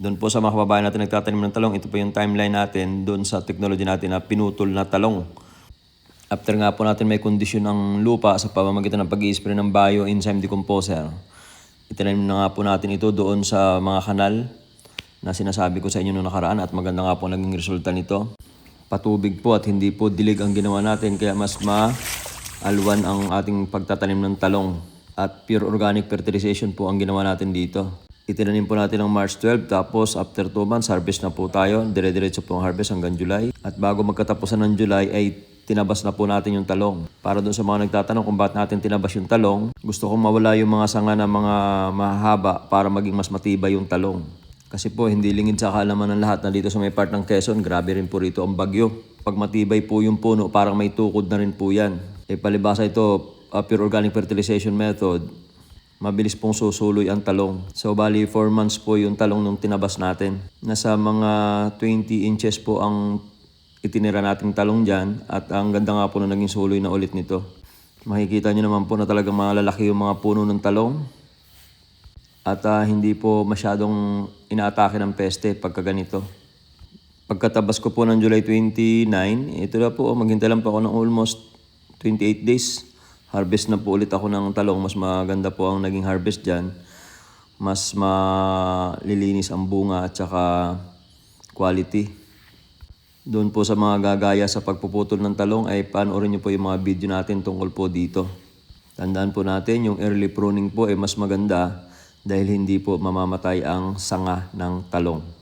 Doon po sa mga kababayan natin nagtatanim ng talong, ito po yung timeline natin doon sa technology natin na pinutol na talong. After nga po natin may kondisyon ng lupa sa pamamagitan ng pag spray ng bioenzyme decomposer, itinanim na nga po natin ito doon sa mga kanal na sinasabi ko sa inyo noong nakaraan at maganda nga po naging resulta nito. Patubig po at hindi po dilig ang ginawa natin kaya mas ma-alwan ang ating pagtatanim ng talong at pure organic fertilization po ang ginawa natin dito. Itinanim po natin ng March 12 tapos after 2 months harvest na po tayo. Dire-diretso po ang harvest hanggang July. At bago magkatapusan ng July ay tinabas na po natin yung talong. Para doon sa mga nagtatanong kung bakit natin tinabas yung talong, gusto kong mawala yung mga sanga na mga mahaba para maging mas matibay yung talong. Kasi po hindi lingid sa kaalaman ng lahat na dito sa may part ng Quezon, grabe rin po rito ang bagyo. Pag matibay po yung puno, parang may tukod na rin po yan. E palibasa ito, uh, pure organic fertilization method, mabilis pong susuloy ang talong. So bali 4 months po yung talong nung tinabas natin. Nasa mga 20 inches po ang itinira nating talong dyan at ang ganda nga po na naging suloy na ulit nito. Makikita nyo naman po na talagang malalaki yung mga puno ng talong at ah, hindi po masyadong inaatake ng peste pagka ganito. Pagkatabas ko po ng July 29, ito na po, maghintay lang po ako ng almost 28 days. Harvest na po ulit ako ng talong. Mas maganda po ang naging harvest dyan. Mas malilinis ang bunga at saka quality. Doon po sa mga gagaya sa pagpuputol ng talong ay panoorin niyo po yung mga video natin tungkol po dito. Tandaan po natin yung early pruning po ay mas maganda dahil hindi po mamamatay ang sanga ng talong.